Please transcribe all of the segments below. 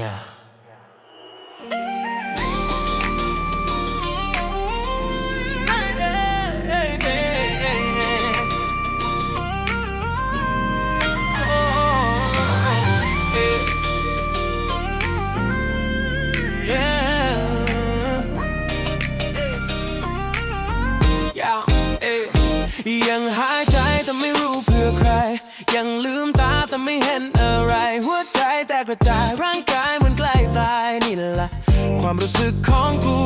Yeah. ยังหายใจแต่ไม่รู้เพื่อใคร ยังลืมตาแต่ไม่เห็นอะไร หัวใจแตกกระจายร่างกายายนี่แหละความรู้สึกของกู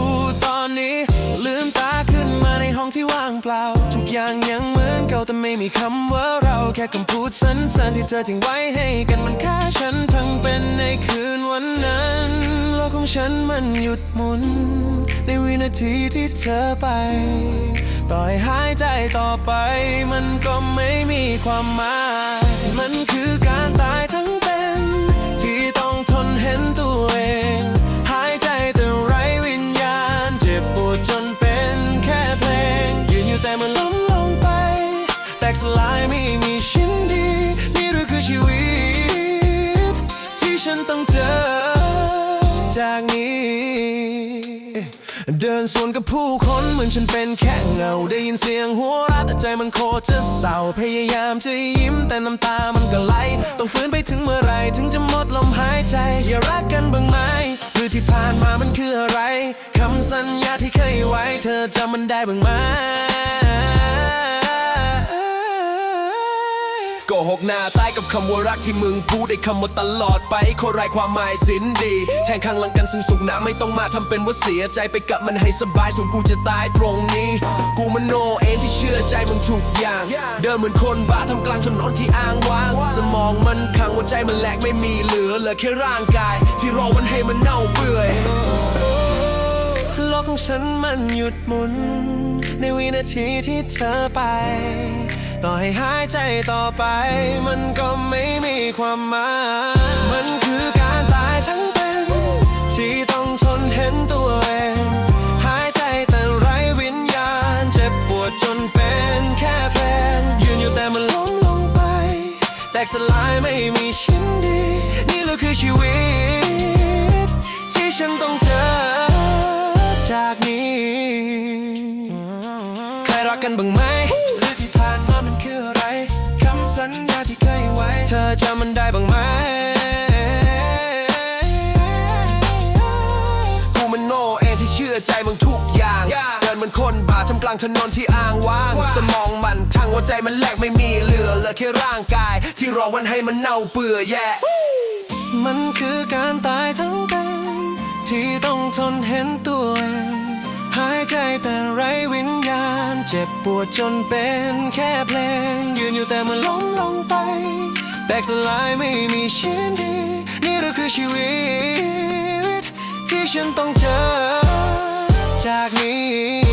ตอนนี้ ลืมตาขึ้นมาในห้องที่ว่างเปล่า ทุกอย่างยังเหมือนเก่าแต่ไม่มีคำว่าเราแค่คำพูดสั้นๆที่เธอทิ้งไว้ให้กันมันฆ่ฉันทั้งเป็นในคืนวันนั้น โลกของฉันมันหยุดหมุน ในวินาทีที่เธอไป ต่อยหายใจต่อไป มันก็ไม่มีความหมายมันคือการ ม่มีชิ้นดี นี่หรือคือชีวิต ที่ฉันต้องเจอ จากนี้ เดินสวนกับผู้คนเหมือนฉันเป็นแค่เงา ได้ยินเสียงหัวเราะแต่ใจมันโคตรจะเศร้า พยายามจะยิ้มแต่น้ำตามันก็ไหล ต้องฝืนไปถึงเมื่อไหรถึงจะหมดลมหายใจ อย่ารักกันบ้างไหมหรือที่ผ่านมามันคืออะไรคำสัญญาที่เคยไว้ เธอจำมันได้บ้างไหม หน้าตายกับคำว่ารักที่มึงพูดได้คำว่าตลอดไปโคไร้ความหมายสินดีแทงข้างหลังกันซึ่งสุขนะไม่ต้องมาทำเป็นว่าเสียใจไปกับมันให้สบายส่วนกูจะตายตรงนี้ กูมันโนเองที่เชื่อใจมึงทุกอย่าง เดินเหมือนคนบ้าทำกลางถนนที่อ้างว้าง สมองมันขังหัวใจมันแหลกไม่มีเหลือเหลือแค่ร่างกาย ที่รอวันให้มันเน่าเปื่อยโลกของฉันมันหยุดหมุน ในวินาทีที่เธอไป ต่อให้หายใจต่อไป มันก็ไม่มีความหมาย มันคือการตายทั้งเป็น ที่ต้องทนเห็นตัวเอง หายใจแต่ไร้วิญญาณ เจ็บปวดจนเป็นแค่เพลงยืนอยู่แต่มันล้มลงไป แตกสลายไม่มีชิ้นดี นี่แหละคือชีวิต ที่ฉันต้องเจอจากนี้เคยรักกันบ้าง เชื่อใจมึงทุกอย่างเดินเหมือนคนบ้าทำกลางถนนที่อ้างว้าง สมองมันทางหัวใจมันแหลกไม่มีเหลือเหลือแค่ร่างกาย ที่รอวันให้มันเน่าเปื่อยแย่มันคือการตายทั้งเป็น ที่ต้องทนเห็นตัวเองหายใจแต่ไร้วิญญาณ เจ็บปวดจนเป็นแค่เพลง ยืนอยู่แต่มันล้มลงไป แตกสลายไม่มีชิ้นดี นี่หรือคือชีวิต ที่ฉันต้องเจอ จากนี้มันคือ